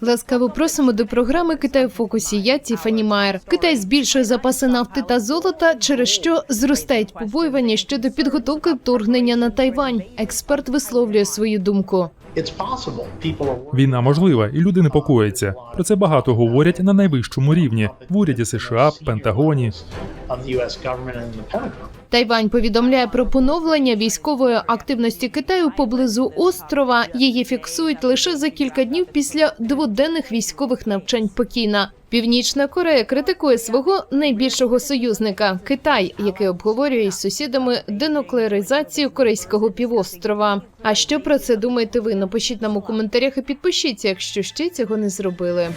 Ласкаво просимо до програми Китай у фокусі. Я Тіфані Майер. Китай збільшує запаси нафти та золота, через що зростають побоювання щодо підготовки вторгнення на Тайвань. Експерт висловлює свою думку. Війна можлива, і люди непокояться. Про це багато говорять на найвищому рівні в уряді США, Пентагоні. Тайвань повідомляє про поновлення військової активності Китаю поблизу острова. Її фіксують лише за кілька днів після дводенних військових навчань Пекіна. Північна Корея критикує свого найбільшого союзника Китай, який обговорює із сусідами денуклеаризацію корейського півострова. А що про це думаєте ви? Напишіть нам у коментарях і підпишіться, якщо ще цього не зробили.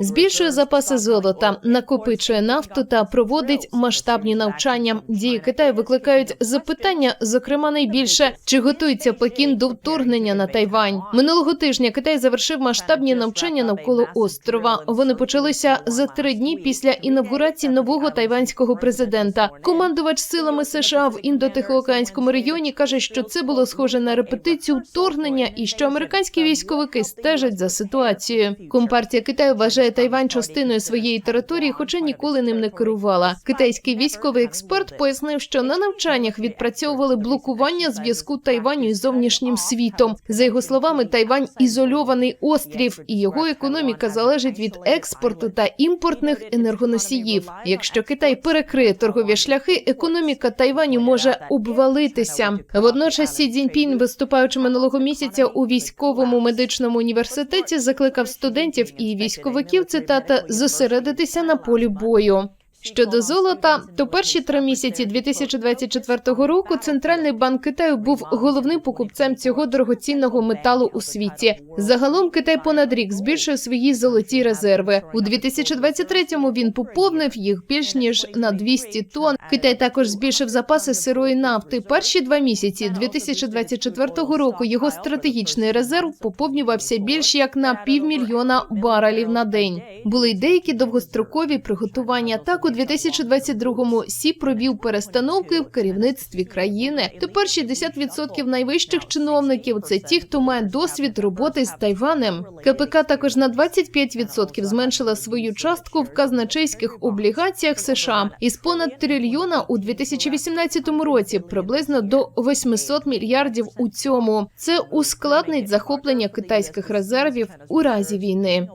Збільшує запаси золота, накопичує нафту та проводить масштабні навчання. Дії Китаю викликають запитання, зокрема найбільше чи готується Пекін до вторгнення на Тайвань. Минулого тижня Китай завершив масштабні навчання навколо острова. Вони почалися за три дні після інавгурації нового тайванського президента. Командувач силами США в індотихоокеанському регіоні каже, що це було схоже на репетицію вторгнення і що американські військовики стежать за ситуацією. Компартія Китаю вважає Тайвань частиною своєї території, хоча ніколи ним не керувала. Китайський військовий експерт пояснив, що на навчаннях відпрацьовували блокування зв'язку Тайваню із зовнішнім світом. За його словами, Тайвань ізольований острів, і його економіка залежить від експорту та імпортних енергоносіїв. Якщо Китай перекриє торгові шляхи, економіка Тайваню може обвалитися. Водночас Сі Цзіньпін, виступаючи минулого місяця у військовому медичному університеті, закликав студентів і військовиків цитата зосередитися на полі бою. Щодо золота, то перші три місяці 2024 року центральний банк Китаю був головним покупцем цього дорогоцінного металу у світі. Загалом Китай понад рік збільшує свої золоті резерви. У 2023-му він поповнив їх більш ніж на 200 тонн. Китай також збільшив запаси сирої нафти. Перші два місяці 2024 року його стратегічний резерв поповнювався більш як на півмільйона барелів на день. Були й деякі довгострокові приготування. Так у 2022-му Сі провів перестановки в керівництві країни. Тепер 60% найвищих чиновників це ті, хто має досвід роботи з Тайванем. КПК також на 25% зменшила свою частку в казначейських облігаціях США із понад трильйона у 2018 році приблизно до 800 мільярдів у цьому. Це ускладнить захоплення китайських резервів у разі війни.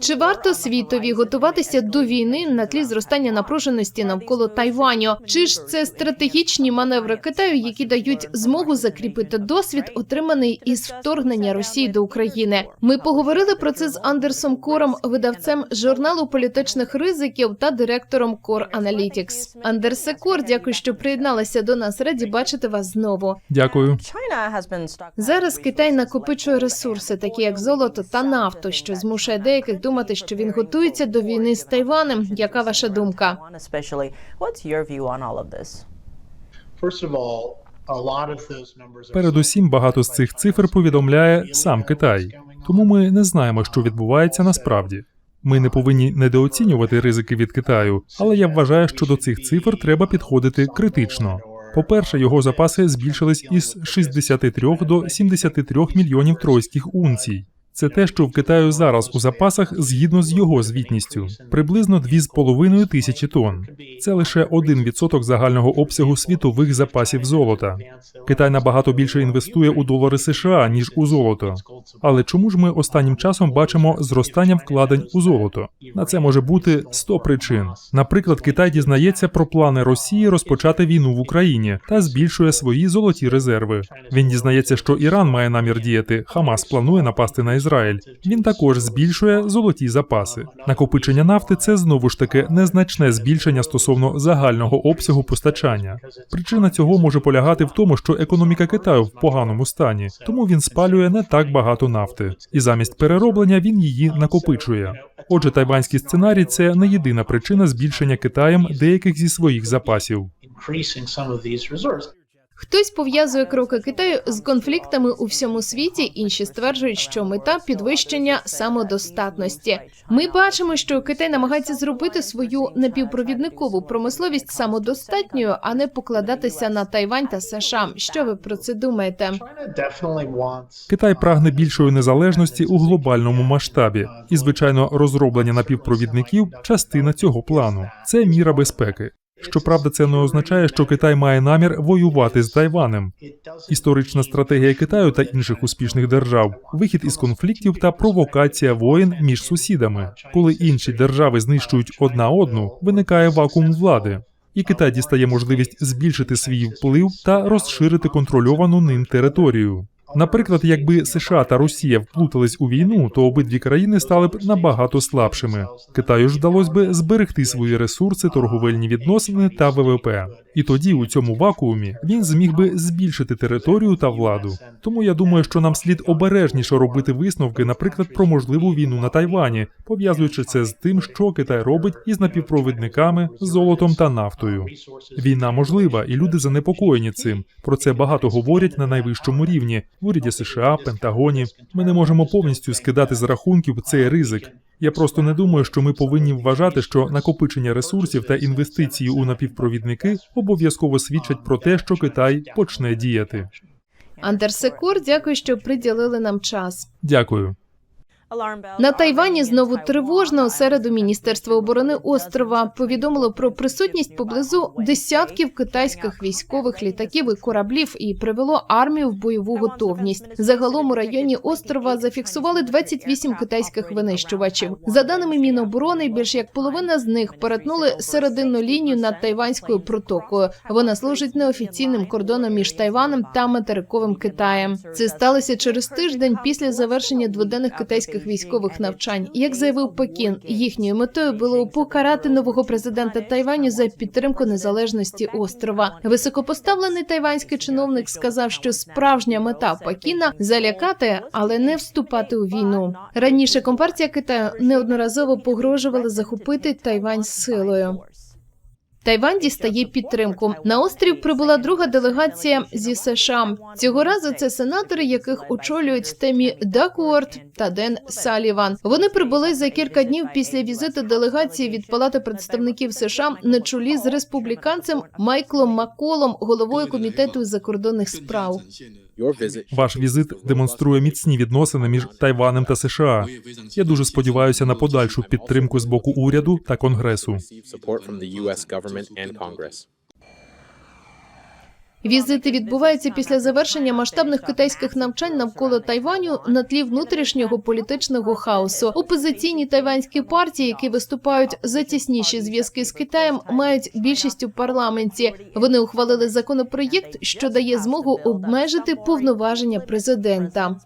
Чи варто світові готуватися до війни на тлі зростання напруженості навколо Тайваню? Чи ж це стратегічні маневри Китаю, які дають змогу закріпити досвід, отриманий із вторгнення Росії до України? Ми поговорили про це з Андерсом Кором, видавцем журналу політичних ризиків та директором Core Analytics. Андерсе Кор, дякую, що приєдналися до нас. Раді бачити вас знову. Дякую. Зараз Китай накопичує ресурси, такі як золото та нафту, що змушує деяких думати, що він готується до війни з Тайванем. Яка ваша думка? Передусім, багато з цих цифр повідомляє сам Китай, тому ми не знаємо, що відбувається насправді. Ми не повинні недооцінювати ризики від Китаю, але я вважаю, що до цих цифр треба підходити критично. По-перше, його запаси збільшились із 63 до 73 мільйонів тройських унцій. Це те, що в Китаю зараз у запасах згідно з його звітністю, приблизно 2,5 тисячі тонн. Це лише 1% загального обсягу світових запасів золота. Китай набагато більше інвестує у долари США ніж у золото. Але чому ж ми останнім часом бачимо зростання вкладень у золото? На це може бути 100 причин. Наприклад, Китай дізнається про плани Росії розпочати війну в Україні та збільшує свої золоті резерви. Він дізнається, що Іран має намір діяти. Хамас планує напасти на. Він також збільшує золоті запаси. Накопичення нафти це знову ж таки незначне збільшення стосовно загального обсягу постачання. Причина цього може полягати в тому, що економіка Китаю в поганому стані, тому він спалює не так багато нафти, і замість перероблення він її накопичує. Отже, тайванський сценарій це не єдина причина збільшення Китаєм деяких зі своїх запасів. Хтось пов'язує кроки Китаю з конфліктами у всьому світі. Інші стверджують, що мета підвищення самодостатності. Ми бачимо, що Китай намагається зробити свою напівпровідникову промисловість самодостатньою, а не покладатися на Тайвань та США. Що ви про це думаєте? Китай прагне більшої незалежності у глобальному масштабі, і звичайно, розроблення напівпровідників частина цього плану. Це міра безпеки. Щоправда, це не означає, що Китай має намір воювати з Тайванем. Історична стратегія Китаю та інших успішних держав вихід із конфліктів та провокація воєн між сусідами. Коли інші держави знищують одна одну, виникає вакуум влади. І Китай дістає можливість збільшити свій вплив та розширити контрольовану ним територію. Наприклад, якби США та Росія вплутались у війну, то обидві країни стали б набагато слабшими. Китаю ж вдалося би зберегти свої ресурси, торговельні відносини та ВВП. І тоді, у цьому вакуумі, він зміг би збільшити територію та владу. Тому я думаю, що нам слід обережніше робити висновки, наприклад, про можливу війну на Тайвані, пов'язуючи це з тим, що Китай робить із напівпровідниками, золотом та нафтою. Війна можлива, і люди занепокоєні цим. Про це багато говорять на найвищому рівні в уряді США, Пентагоні. Ми не можемо повністю скидати з рахунків цей ризик. Я просто не думаю, що ми повинні вважати, що накопичення ресурсів та інвестиції у напівпровідники обов'язково свідчать про те, що Китай почне діяти. Андерсекур, дякую, що приділили нам час. Дякую. На Тайвані знову тривожно. Середу Міністерство оборони острова повідомило про присутність поблизу десятків китайських військових літаків і кораблів і привело армію в бойову готовність. Загалом у районі острова зафіксували 28 китайських винищувачів. За даними Міноборони, більш як половина з них перетнули серединну лінію над Тайванською протокою. Вона служить неофіційним кордоном між Тайваном та материковим Китаєм. Це сталося через тиждень після завершення дводенних китайських військових навчань. Як заявив Пекін, їхньою метою було покарати нового президента Тайваню за підтримку незалежності острова. Високопоставлений тайванський чиновник сказав, що справжня мета Пекіна залякати, але не вступати у війну. Раніше компартія Китаю неодноразово погрожувала захопити Тайвань силою. Тайвань дістає підтримку. На острів прибула друга делегація зі США. Цього разу це сенатори, яких очолюють Темі Дакуорт та Ден Саліван. Вони прибули за кілька днів після візиту делегації від Палати представників США на чолі з республіканцем Майклом Макколом, головою комітету закордонних справ. Ваш візит демонструє міцні відносини між Тайванем та США. Я дуже сподіваюся на подальшу підтримку з боку уряду та конгресу. Візити відбуваються після завершення масштабних китайських навчань навколо Тайваню на тлі внутрішнього політичного хаосу. Опозиційні тайванські партії, які виступають за тісніші зв'язки з Китаєм, мають більшість у парламенті. Вони ухвалили законопроєкт, що дає змогу обмежити повноваження президента.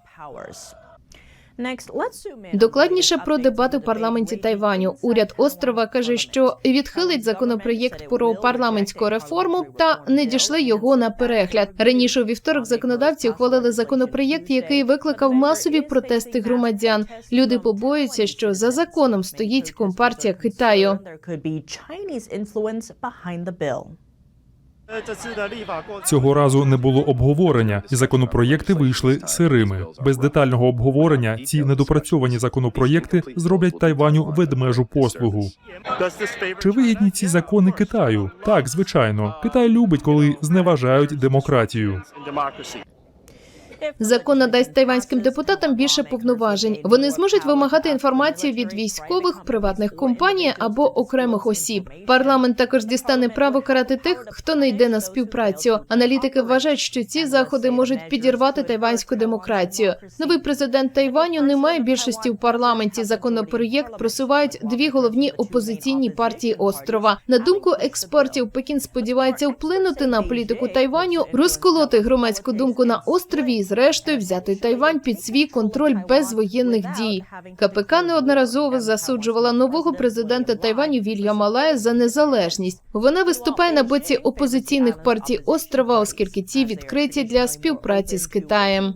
Докладніше про дебати в парламенті Тайваню. Уряд острова каже, що відхилить законопроєкт про парламентську реформу та не дійшли його на перегляд. Раніше у вівторок законодавці ухвалили законопроєкт, який викликав масові протести громадян. Люди побоюються, що за законом стоїть компартія Китаю. Цього разу не було обговорення, і законопроєкти вийшли сирими. Без детального обговорення ці недопрацьовані законопроєкти зроблять Тайваню ведмежу послугу. Чи вигідні ці закони Китаю? Так, звичайно, Китай любить, коли зневажають демократію. Закон надасть тайванським депутатам більше повноважень. Вони зможуть вимагати інформацію від військових, приватних компаній або окремих осіб. Парламент також дістане право карати тих, хто не йде на співпрацю. Аналітики вважають, що ці заходи можуть підірвати тайванську демократію. Новий президент Тайваню не має більшості в парламенті. Законопроєкт просувають дві головні опозиційні партії острова. На думку експертів, Пекін сподівається вплинути на політику Тайваню, розколоти громадську думку на острові зрештою взяти Тайвань під свій контроль без воєнних дій. КПК неодноразово засуджувала нового президента Тайваню Вільяма Лая за незалежність. Вона виступає на боці опозиційних партій острова, оскільки ті відкриті для співпраці з Китаєм.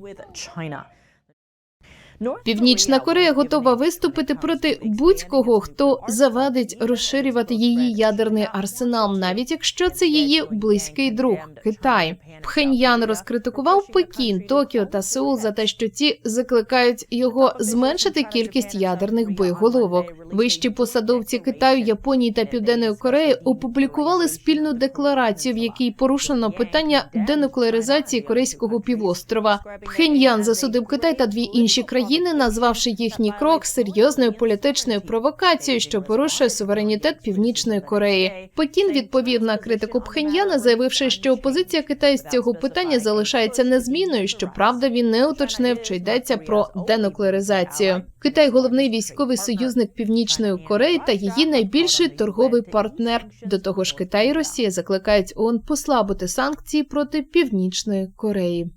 Північна Корея готова виступити проти будь-кого, хто завадить розширювати її ядерний арсенал, навіть якщо це її близький друг Китай. Пхеньян розкритикував Пекін, Токіо та Сеул за те, що ті закликають його зменшити кількість ядерних боєголовок. Вищі посадовці Китаю, Японії та Південної Кореї опублікували спільну декларацію, в якій порушено питання денуклеаризації корейського півострова. Пхеньян засудив Китай та дві інші країни, назвавши їхній крок серйозною політичною провокацією, що порушує суверенітет Північної Кореї. Пекін відповів на критику Пхеньяна, заявивши, що позиція Китаю з цього питання залишається незмінною. Щоправда, він не уточнив, чи йдеться про денуклеаризацію. Китай головний військовий союзник Північної Кореї та її найбільший торговий партнер. До того ж, Китай і Росія закликають ООН послабити санкції проти Північної Кореї.